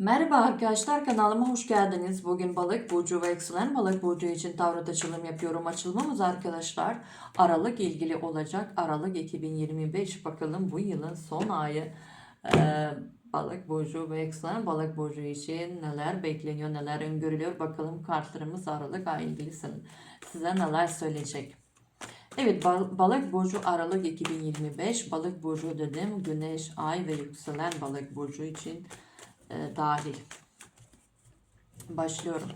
Merhaba arkadaşlar kanalıma hoş geldiniz. Bugün balık burcu ve yükselen balık burcu için tarot açılım yapıyorum. Açılımımız arkadaşlar Aralık ilgili olacak. Aralık 2025 bakalım bu yılın son ayı Ee, balık burcu ve yükselen balık burcu için neler bekleniyor, neler öngörülüyor. Bakalım kartlarımız Aralık ayı ilgili size neler söyleyecek. Evet bal- balık burcu Aralık 2025 balık burcu dedim güneş ay ve yükselen balık burcu için e, dahil. Başlıyorum.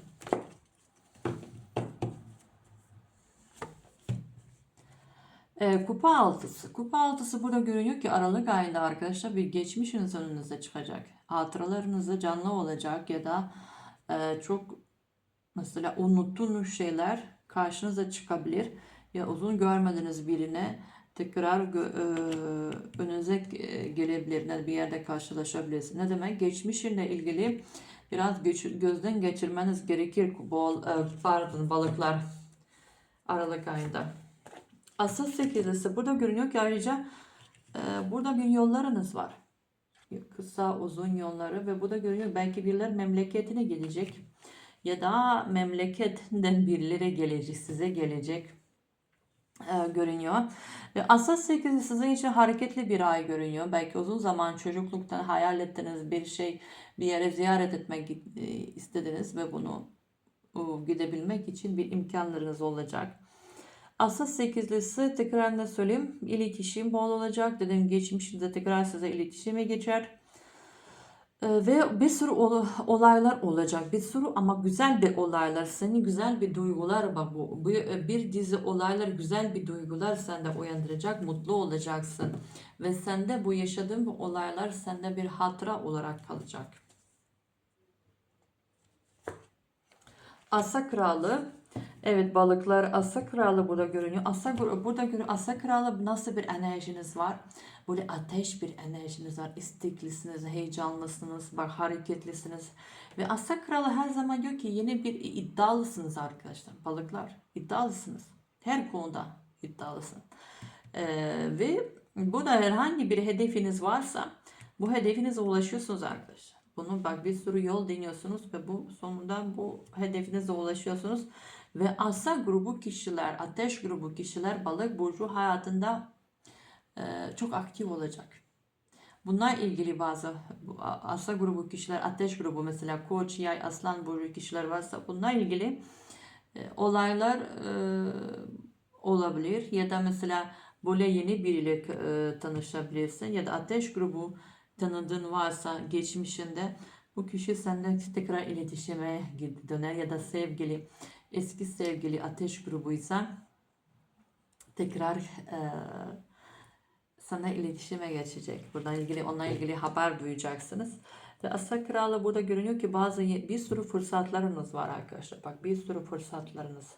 E, kupa altısı. Kupa altısı burada görünüyor ki Aralık ayında arkadaşlar bir geçmişiniz önünüze çıkacak. Hatıralarınızda canlı olacak ya da e, çok mesela unuttuğunuz şeyler karşınıza çıkabilir. Ya uzun görmediğiniz birine tekrar e, önünüze e, gelebilir. Bir yerde karşılaşabilirsiniz. Ne demek? Geçmişinle ilgili biraz geç- gözden geçirmeniz gerekir. Bol, e, pardon balıklar Aralık ayında. Asıl sekizlisi burada görünüyor ki ayrıca e, burada bir yollarınız var. Kısa uzun yolları ve burada görünüyor belki birileri memleketine gidecek ya da memleketten birileri gelecek size gelecek görünüyor. Ve Asas 8 sizin için hareketli bir ay görünüyor. Belki uzun zaman çocukluktan hayal ettiğiniz bir şey bir yere ziyaret etmek e, istediniz ve bunu e, gidebilmek için bir imkanlarınız olacak. Asas 8'lisi tekrar ne söyleyeyim? İletişim bol olacak. Dedim geçmişinde tekrar size iletişime geçer. Ee, Ve bir sürü ol- olaylar olacak. Bir sürü ama güzel bir olaylar. Senin güzel bir duygular bu. bu bir dizi olaylar güzel bir duygular sende uyandıracak. Mutlu olacaksın. Ve sende bu yaşadığın bu olaylar sende bir hatıra olarak kalacak. Asa kralı. Evet balıklar asa kralı burada görünüyor. Asa burada görünüyor. Asa kralı nasıl bir enerjiniz var? Böyle ateş bir enerjiniz var. İsteklisiniz, heyecanlısınız, bak hareketlisiniz. Ve asa kralı her zaman diyor ki yeni bir iddialısınız arkadaşlar. Balıklar iddialısınız. Her konuda iddialısın. Ee, ve bu da herhangi bir hedefiniz varsa bu hedefinize ulaşıyorsunuz arkadaşlar. Bunu bak bir sürü yol deniyorsunuz ve bu sonunda bu hedefinize ulaşıyorsunuz. Ve asa grubu kişiler, ateş grubu kişiler balık burcu hayatında e, çok aktif olacak. Bunlar ilgili bazı asa grubu kişiler, ateş grubu mesela koç, yay, aslan burcu kişiler varsa bunlar ilgili e, olaylar e, olabilir. Ya da mesela böyle yeni biriyle tanışabilirsin. Ya da ateş grubu tanıdığın varsa geçmişinde bu kişi senden tekrar iletişime döner ya da sevgili eski sevgili ateş grubuysa tekrar e, sana iletişime geçecek. Buradan ilgili onunla ilgili haber duyacaksınız. Ve Asa Kralı burada görünüyor ki bazı bir sürü fırsatlarınız var arkadaşlar. Bak bir sürü fırsatlarınız.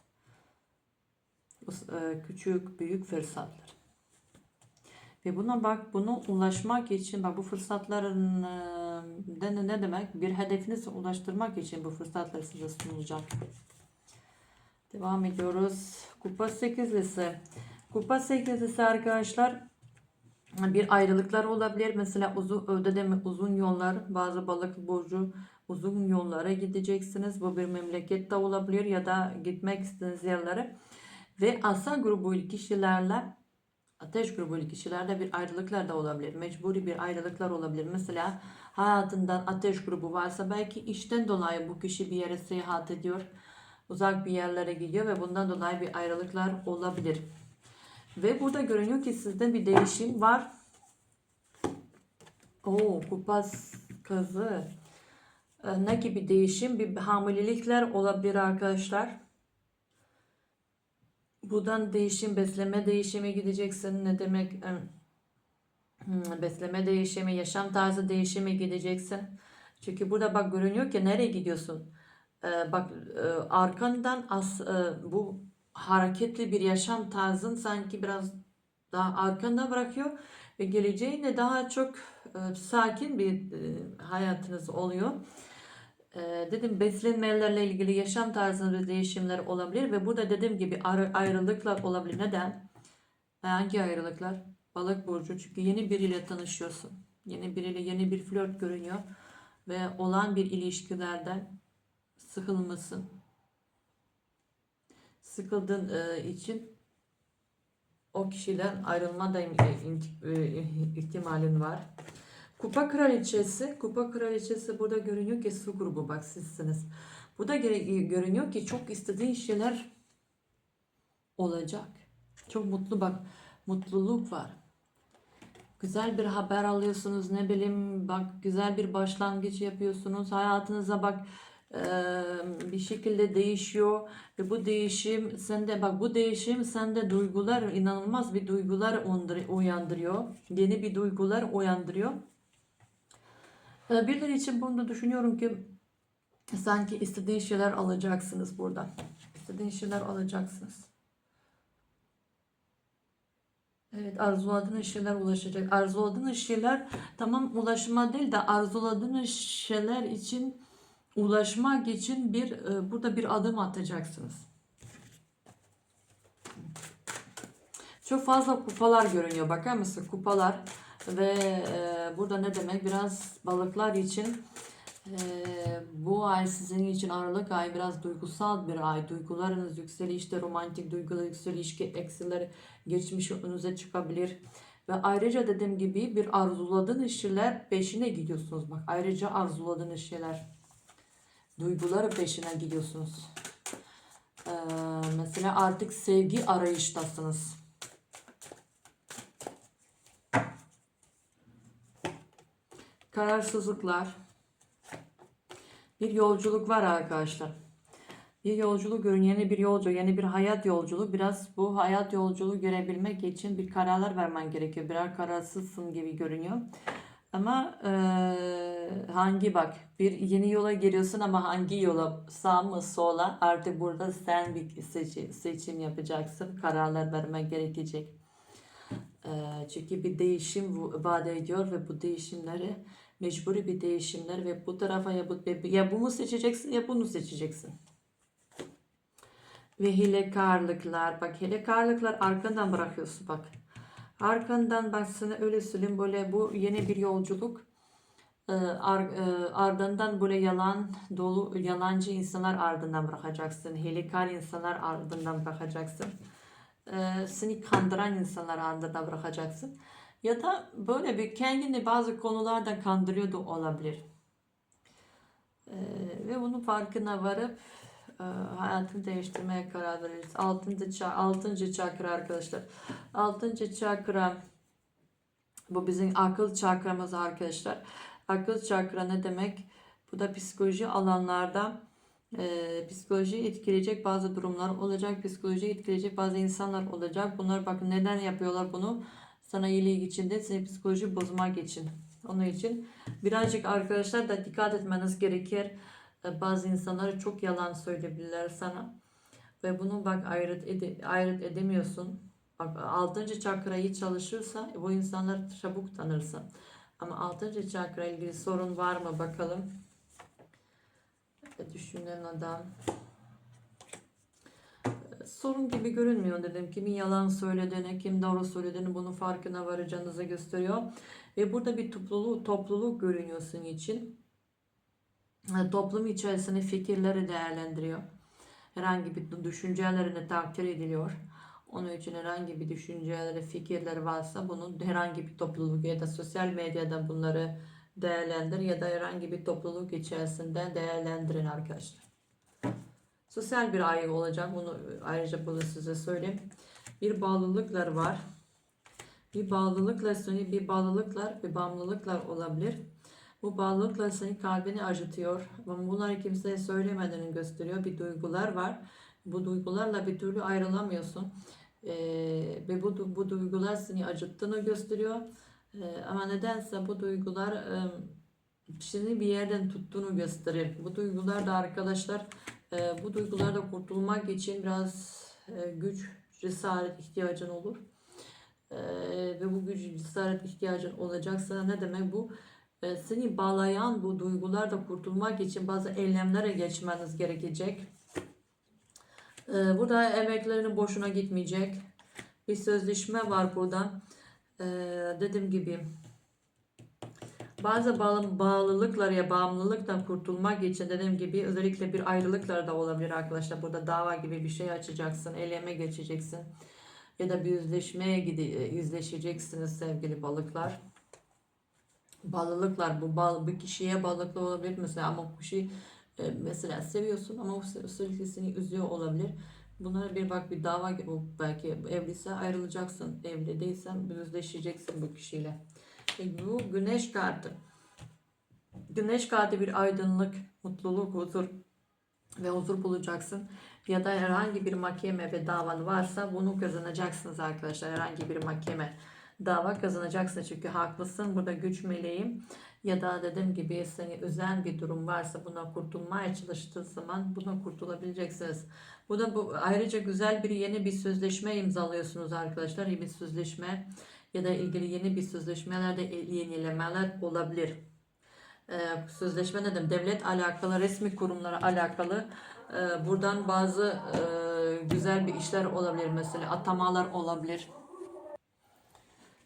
E, Küçük, büyük fırsatlar. Ve buna bak bunu ulaşmak için bak bu fırsatların e, ne demek? Bir hedefinize ulaştırmak için bu fırsatlar size sunulacak. Devam ediyoruz. Kupa 8'lisi. Kupa 8'lisi arkadaşlar bir ayrılıklar olabilir. Mesela uzun öde mi uzun yollar, bazı balık burcu uzun yollara gideceksiniz. Bu bir memlekette olabilir ya da gitmek istediğiniz yerlere. Ve asa grubu kişilerle ateş grubu kişilerde bir ayrılıklar da olabilir. Mecburi bir ayrılıklar olabilir. Mesela hayatından ateş grubu varsa belki işten dolayı bu kişi bir yere seyahat ediyor. Uzak bir yerlere gidiyor ve bundan dolayı bir ayrılıklar olabilir. Ve burada görünüyor ki sizde bir değişim var. Oo, kupas kızı. Ee, Ne gibi değişim? Bir hamilelikler olabilir arkadaşlar. Buradan değişim, besleme değişimi gideceksin. Ne demek? Em, hmm, Besleme değişimi, yaşam tarzı değişimi gideceksin. Çünkü burada bak görünüyor ki nereye gidiyorsun? Ee, bak e, arkandan as, e, bu hareketli bir yaşam tarzın sanki biraz daha arkanda bırakıyor ve geleceğinde daha çok e, sakin bir e, hayatınız oluyor. E, dedim beslenmelerle ilgili yaşam tarzında değişimler olabilir ve burada dediğim gibi ayrı- ayrılıklar olabilir. Neden? Hangi ayrılıklar? Balık burcu çünkü yeni biriyle tanışıyorsun. Yeni biriyle yeni bir flört görünüyor. ve olan bir ilişkilerden sıkılmışsın. Sıkıldığın e, için o kişiden ayrılma da im- e, ihtimalin var. Kupa kraliçesi, kupa kraliçesi burada görünüyor ki su grubu bak sizsiniz. Burada gere- görünüyor ki çok istediğin şeyler olacak. Çok mutlu bak, mutluluk var. Güzel bir haber alıyorsunuz ne bileyim bak güzel bir başlangıç yapıyorsunuz. Hayatınıza bak bir şekilde değişiyor ve bu değişim sende bak bu değişim sende duygular inanılmaz bir duygular uyandırıyor. Yeni bir duygular uyandırıyor. Birileri için bunu da düşünüyorum ki sanki istediğin şeyler alacaksınız burada. İstediğin şeyler alacaksınız. Evet arzuladığınız şeyler ulaşacak. Arzuladığınız şeyler tamam ulaşma değil de arzuladığınız şeyler için ulaşmak için bir e, burada bir adım atacaksınız. Çok fazla kupalar görünüyor. Bakar mısın? Kupalar ve e, burada ne demek? Biraz balıklar için e, bu ay sizin için Aralık ay biraz duygusal bir ay. Duygularınız yükselişte romantik duygular yükseliş eksileri geçmiş önünüze çıkabilir. Ve ayrıca dediğim gibi bir arzuladığınız şeyler peşine gidiyorsunuz. Bak ayrıca arzuladığınız şeyler duyguları peşine gidiyorsunuz. Ee, mesela artık sevgi arayıştasınız. Kararsızlıklar. Bir yolculuk var arkadaşlar. Bir yolculuk görün, yeni bir yolculuk, yeni bir hayat yolculuğu. Biraz bu hayat yolculuğu görebilmek için bir kararlar vermen gerekiyor. Birer kararsızsın gibi görünüyor. Ama eee, hangi bak bir yeni yola giriyorsun ama hangi yola sağ mı sola artık burada sen bir seçim, yapacaksın. Kararlar vermen gerekecek. Eee, çünkü bir değişim vaat ediyor ve bu değişimleri mecburi bir değişimler ve bu tarafa ya bu, ya bunu seçeceksin ya bunu seçeceksin. Ve hilekarlıklar bak hilekarlıklar arkandan bırakıyorsun bak. Arkandan bak sana öyle söyleyeyim böyle bu yeni bir yolculuk. Ee, ar, e, ardından böyle yalan dolu yalancı insanlar ardından bırakacaksın. Hilekar insanlar ardından bırakacaksın. Ee, seni kandıran insanlar ardından bırakacaksın. Ya da böyle bir kendini bazı konularda kandırıyor da olabilir. Ee, ve bunun farkına varıp e, hayatını değiştirmeye karar veririz. Altıncı, altıncı çakra arkadaşlar. Altıncı çakra bu bizim akıl çakramız arkadaşlar. Akıl çakra ne demek? Bu da psikoloji alanlarda e, psikolojiyi etkileyecek bazı durumlar olacak. Psikolojiyi etkileyecek bazı insanlar olacak. Bunlar bakın neden yapıyorlar bunu? Sana iyilik için de seni psikoloji bozmak için. Onun için birazcık arkadaşlar da dikkat etmeniz gerekir. E, Bazı insanlar çok yalan söyleyebilirler sana. Ve bunu bak ayırt, ede, ayırt edemiyorsun. Bak altıncı çakrayı çalışırsa bu insanlar çabuk tanırsın. Ama altıncı çakra ilgili sorun var mı bakalım. E, Düşünen adam. E, Sorun gibi görünmüyor dedim. Kimin yalan söylediğini, kim doğru söylediğini bunun farkına varacağınızı gösteriyor. Ve burada bir topluluk, topluluk görünüyor senin için. E, Toplum içerisinde fikirleri değerlendiriyor. Herhangi bir düşüncelerini takdir ediliyor. Onun için herhangi bir düşünceleri, fikirleri varsa bunun herhangi bir topluluk ya da sosyal medyada bunları değerlendir ya da herhangi bir topluluk içerisinde değerlendirin arkadaşlar. Sosyal bir ay olacak. Bunu ayrıca bunu size söyleyeyim. Bir bağlılıklar var. Bir bağlılıkla seni bir bağlılıklar bir bağımlılıklar olabilir. Bu bağlılıkla senin kalbini acıtıyor. Bunları kimseye söylemediğini gösteriyor. Bir duygular var. Bu duygularla bir türlü ayrılamıyorsun. Ee, ve bu, bu duygular seni acıttığını gösteriyor. Ee, ama nedense bu duygular e, seni bir yerden tuttuğunu gösterir. Bu duygular da arkadaşlar e, bu duygularda kurtulmak için biraz e, güç, cesaret ihtiyacın olur. E, ve bu güç, cesaret ihtiyacın olacaksa ne demek bu? E, seni bağlayan bu duygularda kurtulmak için bazı eylemlere geçmeniz gerekecek. E, burada emeklerini boşuna gitmeyecek. Bir sözleşme var burada. E, dediğim gibi Bazı bağlı, bağlılıklar ya bağımlılıktan kurtulmak için dediğim gibi özellikle bir ayrılıklar da olabilir arkadaşlar. Burada dava gibi bir şey açacaksın, eyleme geçeceksin ya da bir yüzleşmeye gide, yüzleşeceksiniz sevgili balıklar. Bağlılıklar bu bağlı bir kişiye bağlılıklı olabilir mesela ama bu kişi mesela seviyorsun ama o sürekli seni üzüyor olabilir. Bunlara bir bak bir dava belki evliyse ayrılacaksın. Evli değilsen yüzleşeceksin bu kişiyle. E, bu güneş kartı. Güneş kartı bir aydınlık, mutluluk, huzur ve huzur bulacaksın. Ya da herhangi bir mahkeme ve davan varsa bunu kazanacaksınız arkadaşlar. Herhangi bir mahkeme dava kazanacaksın çünkü haklısın. Burada güç meleğim ya da dediğim gibi seni üzen bir durum varsa buna kurtulmaya çalıştığı zaman buna kurtulabileceksiniz. Bu da bu ayrıca güzel bir yeni bir sözleşme imzalıyorsunuz arkadaşlar. Bir sözleşme ya da ilgili yeni bir sözleşmelerde yenilemeler olabilir. Ee, sözleşme ne demek? Devlet alakalı, resmi kurumlara alakalı e, buradan bazı e, güzel bir işler olabilir mesela atamalar olabilir.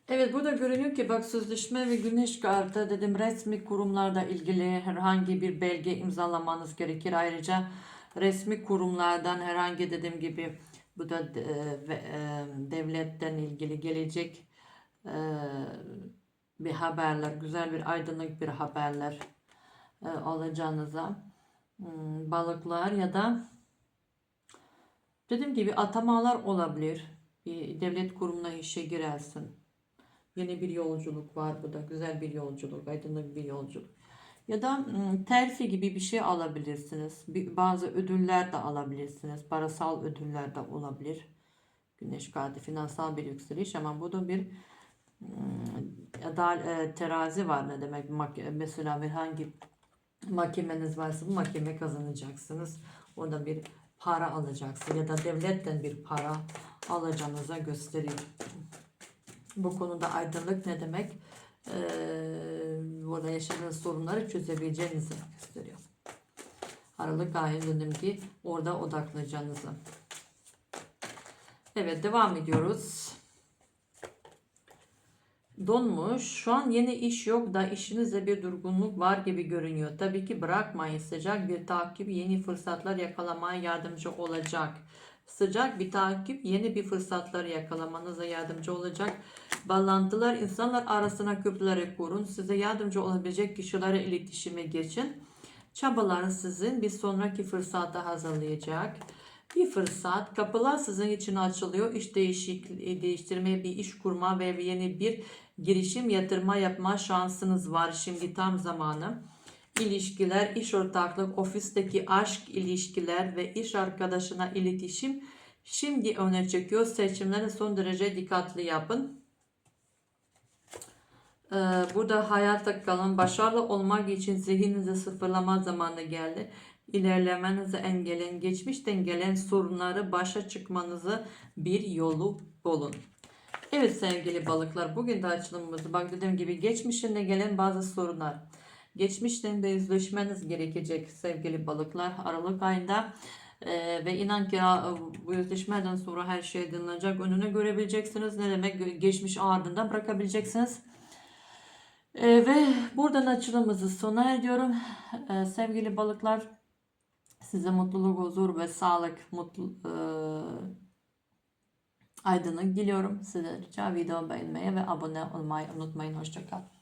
Evet burada görünüyor ki bak sözleşme ve güneş kartı dedim resmi kurumlarda ilgili herhangi bir belge imzalamanız gerekir. Ayrıca resmi kurumlardan herhangi dediğim gibi bu da e, e, devletten ilgili gelecek e, bir haberler, güzel bir aydınlık bir haberler e, alacağınıza hmm, balıklar ya da dediğim gibi atamalar olabilir. Bir devlet kurumuna işe girersin. Yeni bir yolculuk var bu da. Güzel bir yolculuk, aydınlık bir yolculuk. Ya da mm, terfi gibi bir şey alabilirsiniz. Bazı ödüller de alabilirsiniz. Parasal ödüller de olabilir. Güneş kartı finansal bir yükseliş ama bu da bir mm, adal, e, terazi var ne demek? Mesela bir hangi mahkemeniz varsa bu mahkeme kazanacaksınız. Orada bir para alacaksınız ya da devletten bir para alacağınıza gösteriyor. Bu konuda aydınlık ne demek? Ee, burada yaşadığınız sorunları çözebileceğinizi gösteriyor. Aralık ayı dedim ki orada odaklanacağınızı. Evet devam ediyoruz. Donmuş. Şu an yeni iş yok da işinizde bir durgunluk var gibi görünüyor. Tabii ki bırakmayın. Sıcak bir takip yeni fırsatlar yakalamaya yardımcı olacak. Sıcak bir takip yeni bir fırsatları yakalamanıza yardımcı olacak. Bağlantılar insanlar arasına köprüleri kurun. Size yardımcı olabilecek kişilere iletişime geçin. Çabalar sizin bir sonraki fırsata hazırlayacak. Bir fırsat, kapılar sizin için açılıyor. İş değişikliği, değiştirmeye bir iş kurma ve yeni bir girişim yatırma yapma şansınız var. Şimdi tam zamanı. İlişkiler, iş ortaklık, ofisteki aşk ilişkiler ve iş arkadaşına iletişim şimdi öne çıkıyor. Seçimleri son derece dikkatli yapın. Ee, Burada hayatta kalın. Başarılı olmak için zihninizi sıfırlama zamanı geldi. İlerlemenizi engelleyen, geçmişten gelen sorunları başa çıkmanızı bir yolu bulun. Evet sevgili balıklar bugün de açılımımızı bak dediğim gibi geçmişinde gelen bazı sorunlar. Geçmişten de yüzleşmeniz gerekecek sevgili balıklar Aralık ayında. Ee, ve inan ki bu yüzleşmeden sonra her şey aydınlanacak. Önünü görebileceksiniz. Ne demek? Geçmiş ardından bırakabileceksiniz. Ee, ve buradan açılımımızı sona ediyorum. Ee, sevgili balıklar size mutluluk, huzur ve sağlık, mutlu, e, aydınlık diliyorum. Size rica video beğenmeyi ve abone olmayı unutmayın. Hoşçakalın.